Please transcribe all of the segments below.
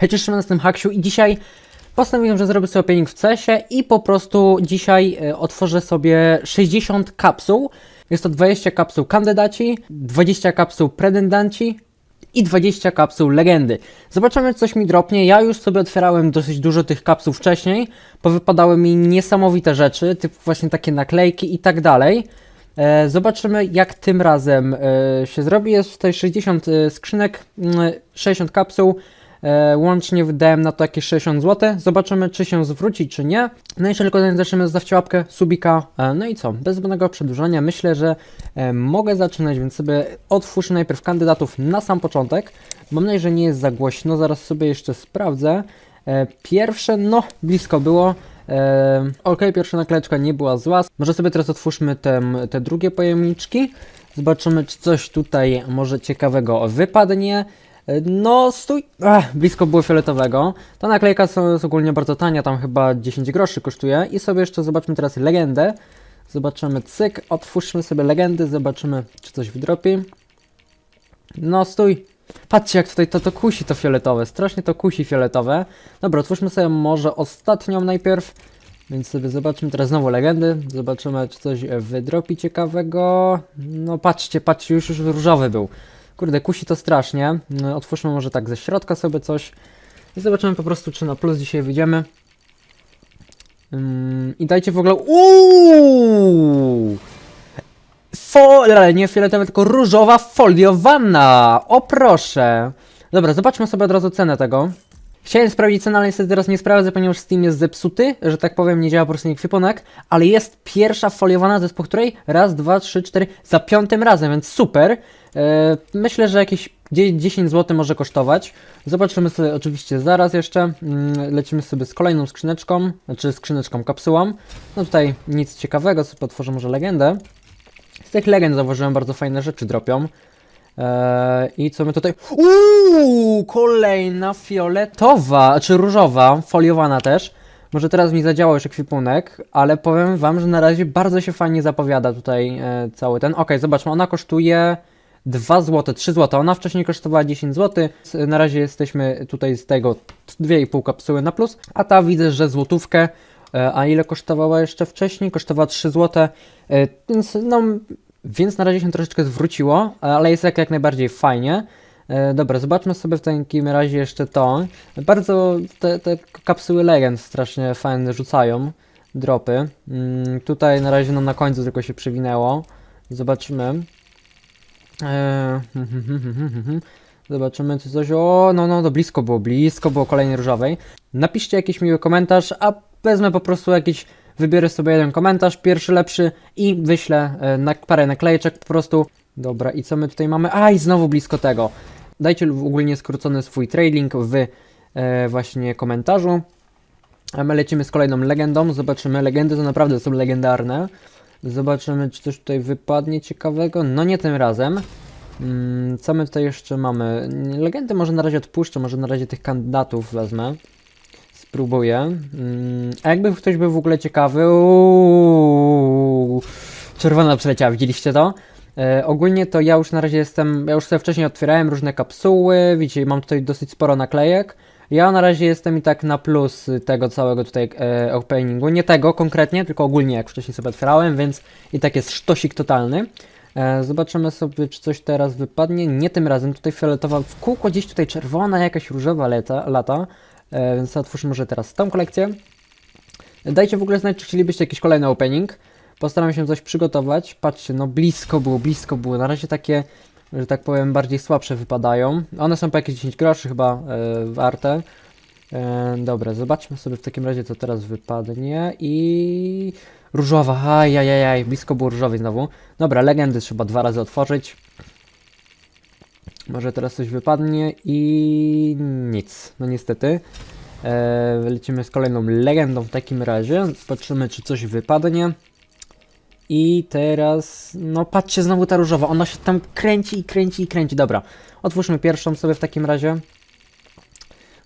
Hej, cześć, Szymon, jestem Haksiu i dzisiaj postanowiłem, że zrobię sobie opening w CESie i po prostu dzisiaj e, otworzę sobie 60 kapsuł. Jest to 20 kapsuł kandydaci, 20 kapsuł pretendanci i 20 kapsuł legendy. Zobaczymy, czy coś mi dropnie. Ja już sobie otwierałem dosyć dużo tych kapsuł wcześniej, powypadały mi niesamowite rzeczy, typu właśnie takie naklejki i tak dalej. E, Zobaczymy, jak tym razem e, się zrobi. Jest tutaj 60 e, skrzynek, mm, 60 kapsuł. E, Łącznie wydałem na to jakieś 60 zł. Zobaczymy, czy się zwróci, czy nie. No i tylko zanim zaczniemy, zostawcie łapkę, subika. E, No i co? Bez zbędnego przedłużania myślę, że e, mogę zaczynać, więc sobie otwórzę najpierw kandydatów na sam początek. Mam nadzieję, że nie jest za głośno. Zaraz sobie jeszcze sprawdzę. Pierwsze, no, blisko było. Ok, pierwsza naklejeczka nie była zła. Może sobie teraz otwórzmy te, te drugie pojemniczki. Zobaczymy, czy coś tutaj może ciekawego wypadnie. No, stój. Blisko było fioletowego. Ta naklejka jest ogólnie bardzo tania, tam chyba 10 groszy kosztuje. I sobie jeszcze zobaczmy teraz legendę. Zobaczymy cyk, otwórzmy sobie legendy, zobaczymy, czy coś wydropi. No, stój. Patrzcie, jak tutaj to, to kusi to fioletowe. Strasznie to kusi fioletowe. Dobra, otwórzmy sobie może ostatnią najpierw. Więc sobie zobaczymy teraz znowu legendy. Zobaczymy, czy coś wydropi ciekawego. No, patrzcie, patrzcie, już, już różowy był. Kurde, kusi to strasznie. No, otwórzmy może tak ze środka sobie coś. I zobaczymy po prostu, czy na plus dzisiaj wyjdziemy. Ym, I dajcie w ogóle. Uuu! Fo... ale nie fioletowa, tylko różowa foliowana! O proszę! Dobra, zobaczmy sobie od razu cenę tego. Chciałem sprawdzić cenę, ale niestety teraz nie sprawdzę, ponieważ Steam jest zepsuty, że tak powiem, nie działa po prostu ekwipunek, ale jest pierwsza foliowana, to jest po której? Raz, dwa, trzy, cztery, za piątym razem, więc super. E, myślę, że jakieś dzie- 10 zł może kosztować. Zobaczymy sobie oczywiście zaraz jeszcze. Mm, Lecimy sobie z kolejną skrzyneczką, znaczy skrzyneczką, kapsułą. No tutaj nic ciekawego, sobie otworzę może legendę. Z tych legend zauważyłem bardzo fajne rzeczy dropią. Eee, I co my tutaj. Uuu, kolejna fioletowa, czy różowa, foliowana też. Może teraz mi zadziałał już ekwipunek, ale powiem wam, że na razie bardzo się fajnie zapowiada tutaj e, cały ten. Okej, zobaczmy, ona kosztuje 2 zł, 3 zł. Ona wcześniej kosztowała 10 zł. Na razie jesteśmy tutaj z tego 2,5 kapsuły na plus, a ta widzę, że złotówkę. E, A ile kosztowała jeszcze wcześniej? Kosztowała 3 zł. E, Więc no, więc na razie się troszeczkę zwróciło, ale jest jak, jak najbardziej fajnie. E, dobra, zobaczmy sobie w takim razie jeszcze to. Bardzo te, te kapsuły legend strasznie fajne rzucają. Dropy. Mm, tutaj na razie no, na końcu tylko się przewinęło. Zobaczymy. E, Zobaczymy czy coś. O, no, no, to blisko było, blisko było kolejnej różowej. Napiszcie jakiś miły komentarz, a wezmę po prostu jakiś. Wybiorę sobie jeden komentarz, pierwszy lepszy i wyślę e, na parę naklejeczek po prostu. Dobra, i co my tutaj mamy? Aj, znowu blisko tego. Dajcie ogólnie skrócony swój trading w e, właśnie komentarzu. A my lecimy z kolejną legendą. Zobaczymy. Legendy to naprawdę są legendarne. Zobaczymy, czy coś tutaj wypadnie ciekawego. No nie tym razem. Mm, co my tutaj jeszcze mamy? Legendy może na razie odpuszczę, może na razie tych kandydatów wezmę. Spróbuję. Mm, a jakby ktoś był w ogóle ciekawy. Uuu, czerwona przeleciała, widzieliście to? E, ogólnie to ja już na razie jestem. Ja już sobie wcześniej otwierałem różne kapsuły. Widzicie, mam tutaj dosyć sporo naklejek. Ja na razie jestem i tak na plus tego całego tutaj e, openingu. Nie tego konkretnie, tylko ogólnie jak wcześniej sobie otwierałem, więc i tak jest sztosik totalny. E, zobaczymy sobie, czy coś teraz wypadnie. Nie tym razem, tutaj fioletowa w kółko, gdzieś tutaj czerwona, jakaś różowa lata, lata. E, więc otwórzmy może teraz tą kolekcję. Dajcie w ogóle znać, czy chcielibyście jakiś kolejny opening. Postaram się coś przygotować. Patrzcie, no blisko było, blisko było. Na razie takie, że tak powiem, bardziej słabsze wypadają. One są po jakieś 10 groszy chyba e, warte. E, dobra, zobaczmy sobie w takim razie, co teraz wypadnie. I różowa, ajajajaj, blisko było różowej znowu. Dobra, legendy trzeba dwa razy otworzyć. Może teraz coś wypadnie i nic. No niestety. E, lecimy z kolejną legendą w takim razie. Zobaczymy, czy coś wypadnie. I teraz, no patrzcie, znowu ta różowa. Ona się tam kręci i kręci i kręci. Dobra, otwórzmy pierwszą sobie w takim razie.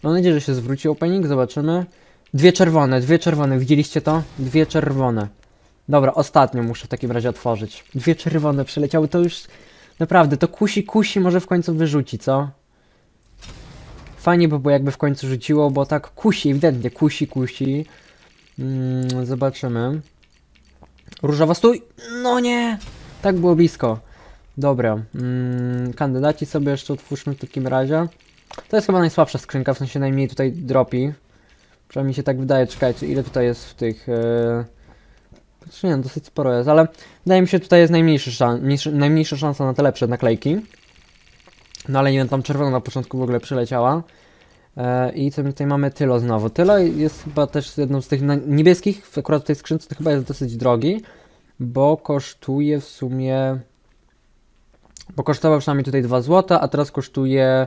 Mam nadzieję, że się zwróci opening. Zobaczymy. Dwie czerwone, dwie czerwone. Widzieliście to? Dwie czerwone. Dobra, ostatnią muszę w takim razie otworzyć. Dwie czerwone przyleciały. To już naprawdę, to kusi, kusi, może w końcu wyrzuci, co? Fajnie by było jakby w końcu rzuciło, bo tak kusi, ewidentnie kusi, kusi. Mm, zobaczymy. Różowa stój! No nie! Tak było blisko. Dobra. Mm, kandydaci sobie jeszcze otwórzmy w takim razie. To jest chyba najsłabsza skrzynka, w sensie najmniej tutaj dropi. Przynajmniej się tak wydaje. Czekajcie, ile tutaj jest w tych... Yy... Nie, no, dosyć sporo jest, ale wydaje mi się tutaj jest mniejszy, najmniejsza szansa na te lepsze naklejki. No ale nie wiem, tam czerwona na początku w ogóle przyleciała. E, I co tutaj mamy? Tylo znowu. Tylo jest chyba też jedną z tych niebieskich, akurat w tej skrzynce to chyba jest dosyć drogi, bo kosztuje w sumie... Bo kosztował przynajmniej tutaj 2 zł, a teraz kosztuje...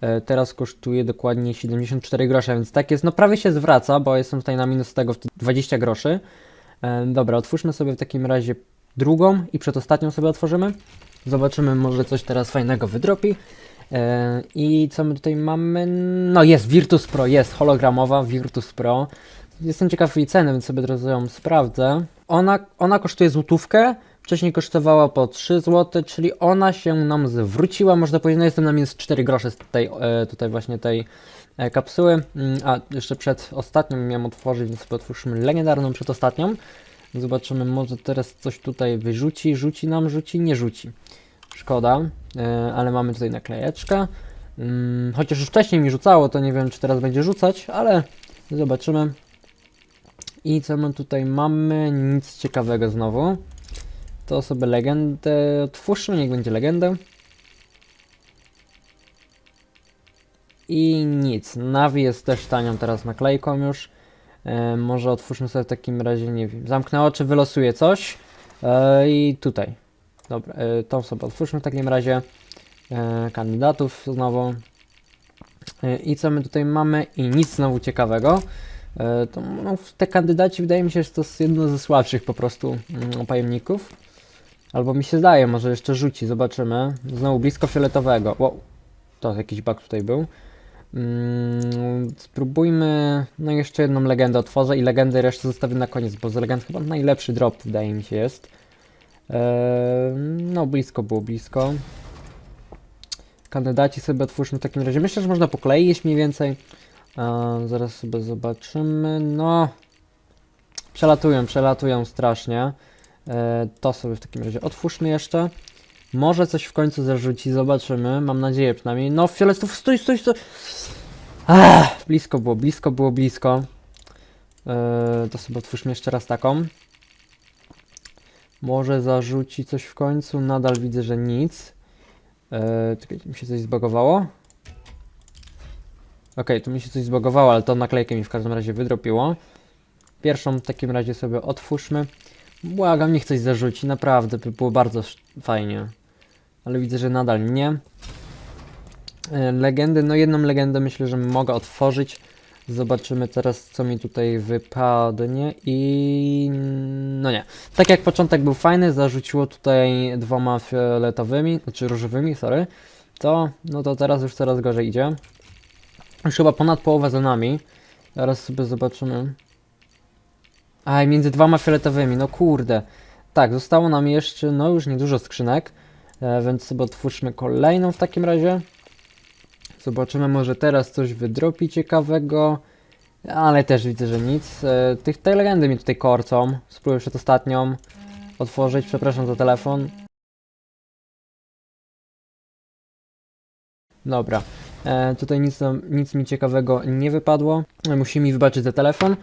e, Teraz kosztuje dokładnie 74 grosze, więc tak jest, no prawie się zwraca, bo jestem tutaj na minus tego w 20 groszy. E, Dobra, otwórzmy sobie w takim razie drugą i przedostatnią sobie otworzymy. Zobaczymy, może coś teraz fajnego wydropi. E, I co my tutaj mamy? No jest Virtus Pro, jest hologramowa Virtus Pro. Jestem ciekaw jej ceny, więc sobie teraz ją sprawdzę. Ona, ona kosztuje złotówkę, wcześniej kosztowała po 3 zł, czyli ona się nam zwróciła, można powiedzieć, no jestem na minus 4 grosze z tej, e, tutaj właśnie tej e, kapsuły. Mm, A, jeszcze przed ostatnią miałem otworzyć, więc sobie otwórzmy legendarną przed ostatnią. Zobaczymy, może teraz coś tutaj wyrzuci, rzuci nam, rzuci, nie rzuci. Szkoda, e, ale mamy tutaj naklejeczkę. Mm, Chociaż już wcześniej mi rzucało, to nie wiem, czy teraz będzie rzucać, ale zobaczymy. I co my tutaj mamy? Nic ciekawego znowu. To sobie legendę otwórzmy, niech będzie legendę. I nic. Navi jest też tanią teraz naklejką już. E, może otwórzmy sobie w takim razie, nie wiem. Zamknę oczy, wylosuję coś. E, I tutaj. Dobra, e, tą sobie otwórzmy w takim razie. E, kandydatów znowu. E, I co my tutaj mamy? I nic znowu ciekawego. To, no, te kandydaci wydaje mi się, że to jest jedno ze słabszych po prostu mm, pojemników. Albo mi się zdaje, może jeszcze rzuci, zobaczymy. Znowu blisko fioletowego. Wow, to jakiś bug tutaj był. Mm, spróbujmy. No jeszcze jedną legendę otworzę i legendę resztę zostawię na koniec, bo z legend chyba najlepszy drop wydaje mi się jest. Eee, no blisko było blisko. Kandydaci sobie otwórzmy w takim razie. Myślę, że można pokleić mniej więcej. Zaraz sobie zobaczymy. No. Przelatują, przelatują strasznie. Eee, to sobie w takim razie otwórzmy jeszcze. Może coś w końcu zarzuci, zobaczymy. Mam nadzieję przynajmniej. No, fioletów, stój, stój, stój. Blisko było, blisko było, blisko. Eee, to sobie otwórzmy jeszcze raz taką. Może zarzuci coś w końcu. Nadal widzę, że nic. Eee, mi się coś zbagowało. Okej, tu mi się coś zbagowało, ale to naklejkę mi w każdym razie wydropiło. Pierwszą w takim razie sobie otwórzmy. Błagam, niech coś zarzuci, naprawdę by było bardzo fajnie. Ale widzę, że nadal nie. E, Legendy, no jedną legendę myślę, że mogę otworzyć. Zobaczymy teraz, co mi tutaj wypadnie i... No nie. Tak jak początek był fajny, zarzuciło tutaj dwoma fioletowymi, znaczy różowymi, sorry. To, no to teraz już coraz gorzej idzie. Już chyba ponad połowa za nami. Teraz sobie zobaczymy. Aj, między dwoma fioletowymi, no kurde. Tak, zostało nam jeszcze, no już niedużo skrzynek, e, więc sobie otwórzmy kolejną w takim razie. Zobaczymy, może teraz coś wydropi ciekawego, ale też widzę, że nic. E, tych, te legendy mi tutaj korcą. Spróbuję przed ostatnią otworzyć, przepraszam za telefon. Dobra, e, tutaj nic, nic mi ciekawego nie wypadło. E, Musi mi wybaczyć za telefon.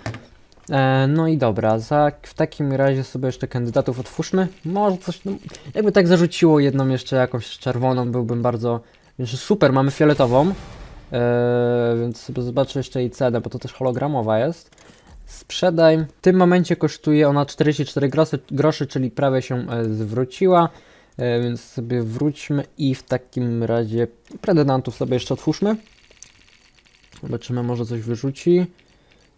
E, no i dobra, za, w takim razie sobie jeszcze kandydatów otwórzmy. Może coś, no, jakby tak zarzuciło jedną jeszcze jakąś czerwoną, byłbym bardzo, więc super, mamy fioletową, e, więc sobie zobaczę jeszcze jej cenę, bo to też hologramowa jest. Sprzedaj, w tym momencie kosztuje ona 44 groszy, groszy czyli prawie się e, zwróciła, e, więc sobie wróćmy i w takim razie predentantów sobie jeszcze otwórzmy. Zobaczymy, może coś wyrzuci.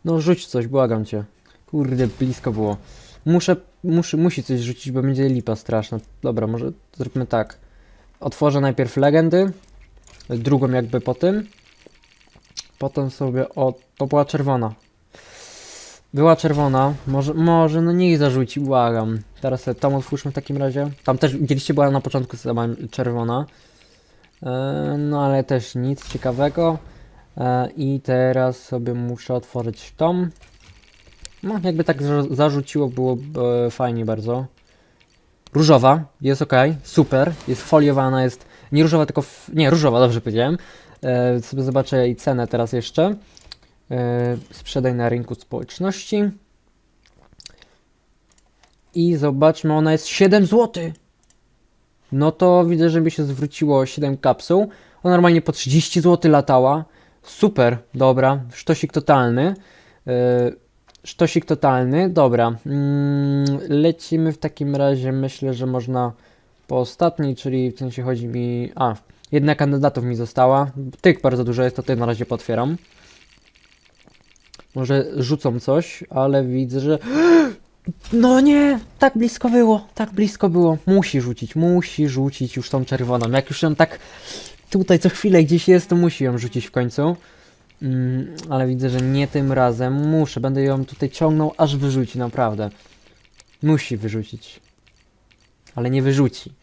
No rzuć coś, błagam cię. Kurde, blisko było. Muszę, muszę, musi coś rzucić, bo będzie lipa straszna. Dobra, może zróbmy tak. Otworzę najpierw legendy, drugą jakby po tym. Potem sobie, o, to była czerwona. Była czerwona, może, może, no niech zarzuci, błagam. Teraz sobie tą otwórzmy w takim razie. Tam też, widzieliście, była na początku sama czerwona. E, no ale też nic ciekawego. E, I teraz sobie muszę otworzyć tą. No, jakby tak za- zarzuciło, było e, fajnie bardzo. Różowa, jest ok, super, jest foliowana, jest nie różowa, tylko. F... Nie, różowa, dobrze powiedziałem. E, sobie zobaczę jej cenę teraz jeszcze. E, sprzedaj na rynku społeczności. I zobaczmy, ona jest 7 zł. No to widzę, że mi się zwróciło 7 kapsuł. Ona normalnie po 30 zł latała. Super, dobra, sztosik totalny. Yy, sztosik totalny, dobra. Mm, lecimy w takim razie, myślę, że można po ostatniej, czyli w sensie chodzi mi... A, jedna kandydatów mi została. Tych bardzo dużo jest, to ty na razie potwieram. Może rzucą coś, ale widzę, że... No nie, tak blisko było, tak blisko było. Musi rzucić, musi rzucić już tą czerwoną. Jak już ją tak tutaj co chwilę gdzieś jest, to musi ją rzucić w końcu. Mm, ale widzę, że nie tym razem. Muszę, będę ją tutaj ciągnął, aż wyrzuci, naprawdę. Musi wyrzucić. Ale nie wyrzuci.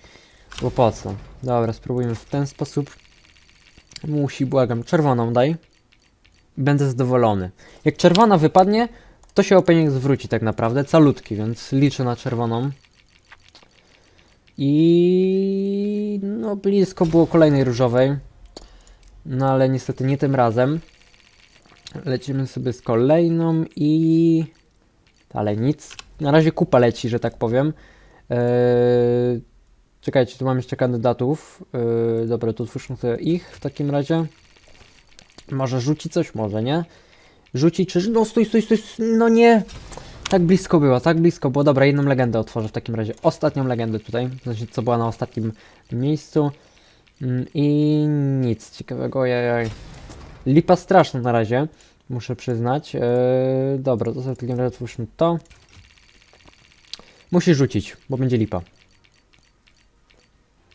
Bo po co? Dobra, spróbujmy w ten sposób. Musi, błagam, czerwoną daj. Będę zadowolony. Jak czerwona wypadnie, to się opening zwróci tak naprawdę, calutki, więc liczę na czerwoną. I no blisko było kolejnej różowej. No ale niestety nie tym razem. Lecimy sobie z kolejną i ale nic. Na razie kupa leci, że tak powiem. Eee, czekajcie, tu mam jeszcze kandydatów. Eee, dobra, to otwórzmy sobie ich w takim razie. Może rzuci coś, może nie. Rzuci czy... No stój, stój, stój, no nie. Tak blisko było, tak blisko było. Dobra, jedną legendę otworzę w takim razie. Ostatnią legendę tutaj, znaczy co była na ostatnim miejscu. Mm, I nic ciekawego, ojej. Lipa straszna na razie, muszę przyznać. Eee, dobra, to sobie w takim razie otwórzmy to. Musi rzucić, bo będzie lipa.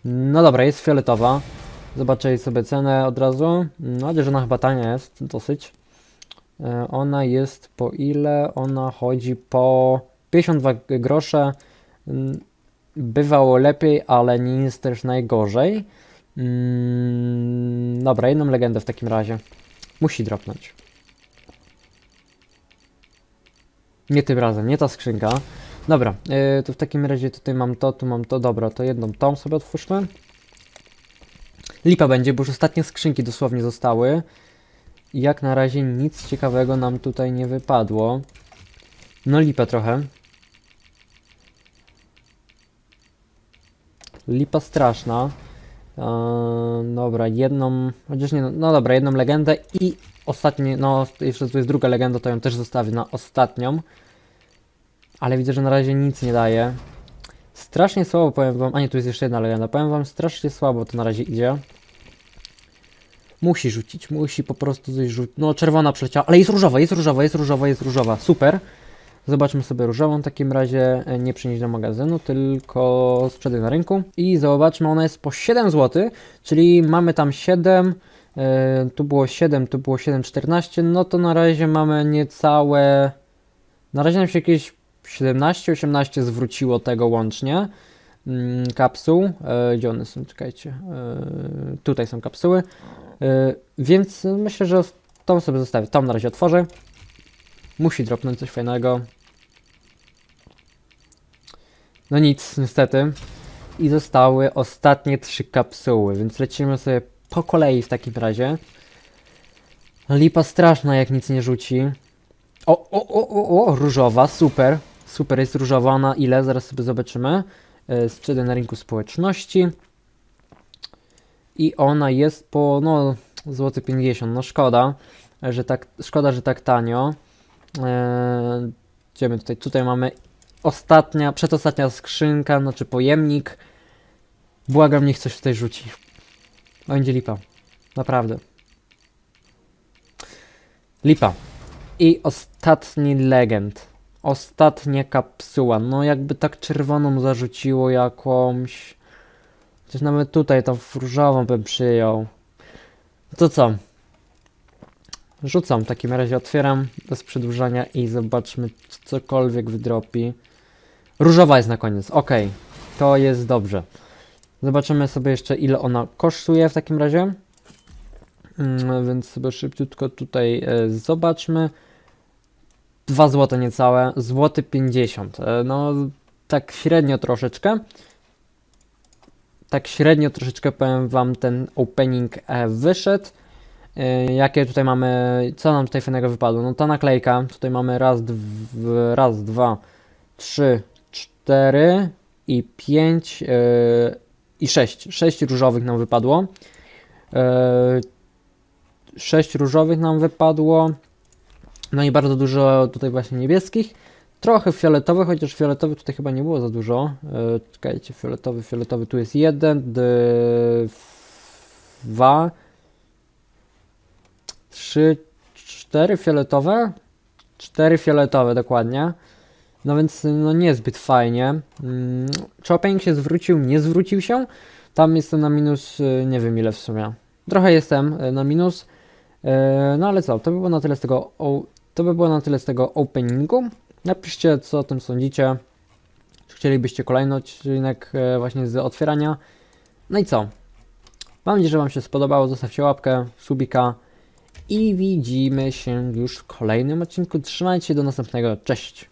No dobra, jest fioletowa. Zobaczę jej sobie cenę od razu. No, że ona chyba tania jest, dosyć. E, Ona jest po ile? Ona chodzi po 52 grosze. Mm, Bywało lepiej, ale nie jest też najgorzej. Mm, Dobra, jedną legendę w takim razie. Musi dropnąć. Nie tym razem, nie ta skrzynka. Dobra, yy, to w takim razie tutaj mam to, tu mam to. Dobra, to jedną tą sobie otwórzmy. Lipa będzie, bo już ostatnie skrzynki dosłownie zostały. I Jak na razie nic ciekawego nam tutaj nie wypadło. No lipa trochę. Lipa straszna. Eee, dobra, jedną, chociaż nie, no, no dobra, jedną legendę i ostatnie, no jeszcze tu jest druga legenda, to ją też zostawię na ostatnią. Ale widzę, że na razie nic nie daje. Strasznie słabo powiem wam, a nie, tu jest jeszcze jedna legenda, powiem wam strasznie słabo to na razie idzie. Musi rzucić, musi po prostu coś rzucić. No, czerwona przeleciała, ale jest różowa, jest różowa, jest różowa, jest różowa. Super. Zobaczmy sobie różową w takim razie. e, Nie przynieść do magazynu, tylko sprzedaj na rynku. I zobaczmy, ona jest po 7 zł, czyli mamy tam 7. e, tu było 7, tu było 7,14. No to na razie mamy niecałe. Na razie nam się jakieś 17-18 zwróciło tego łącznie. Mm, kapsuł. E, gdzie one są? Czekajcie. E, tutaj są kapsuły. E, więc myślę, że tą sobie zostawię. Tą na razie otworzę. Musi dropnąć coś fajnego. No nic, niestety. I zostały ostatnie trzy kapsuły, więc lecimy sobie po kolei w takim razie. Lipa straszna, jak nic nie rzuci. O, o, o, o, o, różowa, super. Super, jest różowa. Na ile? Zaraz sobie zobaczymy. E, Sprzedaj na rynku społeczności. I ona jest po, no, złoty 50. No szkoda, że tak, szkoda, że tak tanio. Eee, tutaj, tutaj mamy ostatnia, przedostatnia skrzynka, znaczy pojemnik. Błagam, niech coś tutaj rzuci. Będzie lipa. Naprawdę. Lipa. I ostatni legend. Ostatnia kapsuła. No jakby tak czerwoną zarzuciło jakąś. Chociaż nawet tutaj tą różową bym przyjął. No to co? Rzucam, w takim razie otwieram bez przedłużania i zobaczmy czy cokolwiek wydropi. Różowa jest na koniec, ok, to jest dobrze. Zobaczymy sobie jeszcze ile ona kosztuje w takim razie. Mm, Więc sobie szybciutko tutaj e, zobaczmy. 2 złote niecałe, złoty 50. E, No, tak średnio troszeczkę. Tak średnio troszeczkę powiem wam ten opening e, wyszedł. E, Jakie tutaj mamy, co nam tutaj fajnego wypadło? No ta naklejka, tutaj mamy raz, dw, raz, dwa, trzy, cztery i pięć yy, i sześć. Sześć różowych nam wypadło. Yy, sześć różowych nam wypadło. No i bardzo dużo tutaj właśnie niebieskich. Trochę fioletowych, chociaż fioletowych tutaj chyba nie było za dużo. Yy, czekajcie, fioletowy, fioletowy tu jest jeden, dwa, trzy, cztery fioletowe. Cztery fioletowe dokładnie. No więc no niezbyt fajnie. Mm, Czy opening się zwrócił? Nie zwrócił się. Tam jestem na minus, y, nie wiem ile w sumie. Trochę jestem y, na minus. No ale co, to by było na tyle z tego, to by było na tyle z tego openingu. Napiszcie co o tym sądzicie. Czy chcielibyście kolejny odcinek y, właśnie z otwierania. No i co? Mam nadzieję, że Wam się spodobało. Zostawcie łapkę, subika i widzimy się już w kolejnym odcinku. Trzymajcie się do następnego. Cześć!